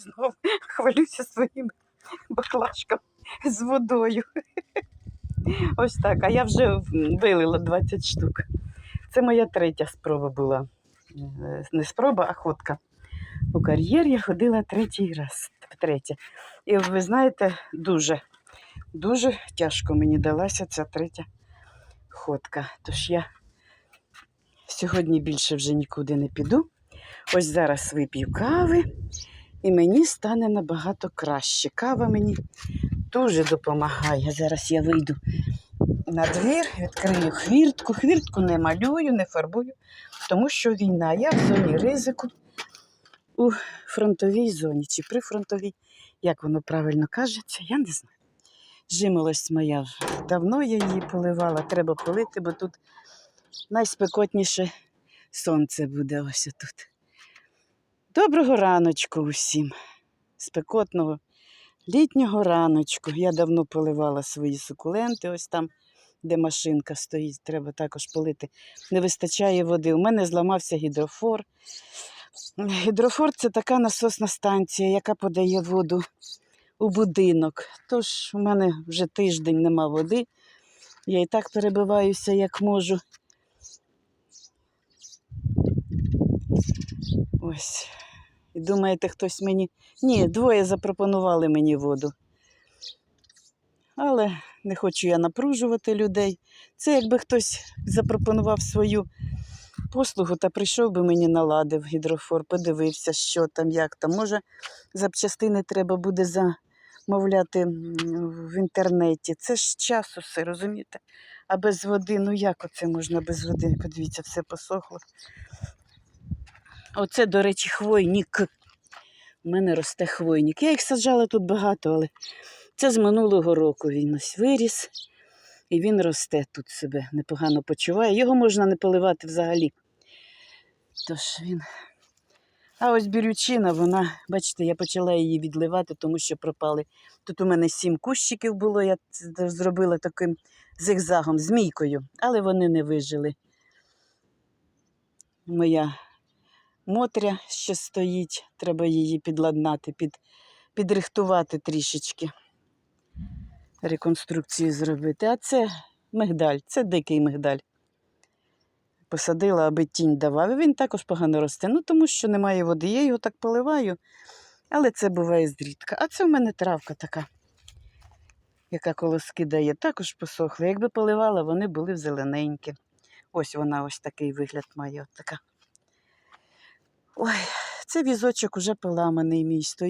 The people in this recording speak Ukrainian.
Знову хвалюся своїми баклажками з водою. Ось так. А я вже вилила 20 штук. Це моя третя спроба була. Е, Не спроба, а ходка. У кар'єр я ходила третій раз. Втретє. І ви знаєте, дуже, дуже тяжко мені далася ця третя ходка. Тож я сьогодні більше вже нікуди не піду. Ось зараз вип'ю кави, і мені стане набагато краще. Кава мені дуже допомагає. Зараз я вийду на двір, відкрию хвіртку. Хвіртку не малюю, не фарбую, тому що війна. Я в зоні ризику у фронтовій зоні чи при фронтовій, як воно правильно кажеться, я не знаю. Жимолость моя давно я її поливала, треба полити, бо тут найспекотніше сонце буде ось тут. Доброго раночку усім. Спекотного літнього раночку. Я давно поливала свої сукуленти, ось там, де машинка стоїть, треба також полити. Не вистачає води. У мене зламався гідрофор. Гідрофор це така насосна станція, яка подає воду у будинок. Тож у мене вже тиждень нема води. Я і так перебиваюся, як можу. Ось. І думаєте, хтось мені. Ні, двоє запропонували мені воду. Але не хочу я напружувати людей. Це якби хтось запропонував свою послугу та прийшов би мені наладив гідрофор, подивився, що там, як там. Може, запчастини треба буде замовляти в інтернеті. Це ж час усе, розумієте? А без води, ну як оце можна без води? Подивіться, все посохло. Оце, до речі, хвойник. У мене росте хвойник. Я їх саджала тут багато, але це з минулого року він ось виріс. І він росте тут себе, непогано почуває. Його можна не поливати взагалі. Тож він. А ось бірючина, вона, бачите, я почала її відливати, тому що пропали. Тут у мене сім кущиків було, я зробила таким зигзагом, змійкою, але вони не вижили. Моя Мотря ще стоїть, треба її підладнати, під, підрихтувати трішечки, реконструкцію зробити. А це мигдаль, це дикий мигдаль. Посадила, аби тінь давав. Він також погано росте. Ну, тому що немає води. Я його так поливаю, але це буває зрідка. А це в мене травка така, яка колоски дає, також посохла. Якби поливала, вони були б зелененькі. Ось вона ось такий вигляд має. Така. Ой, це візочок уже поламаний мій стоїть.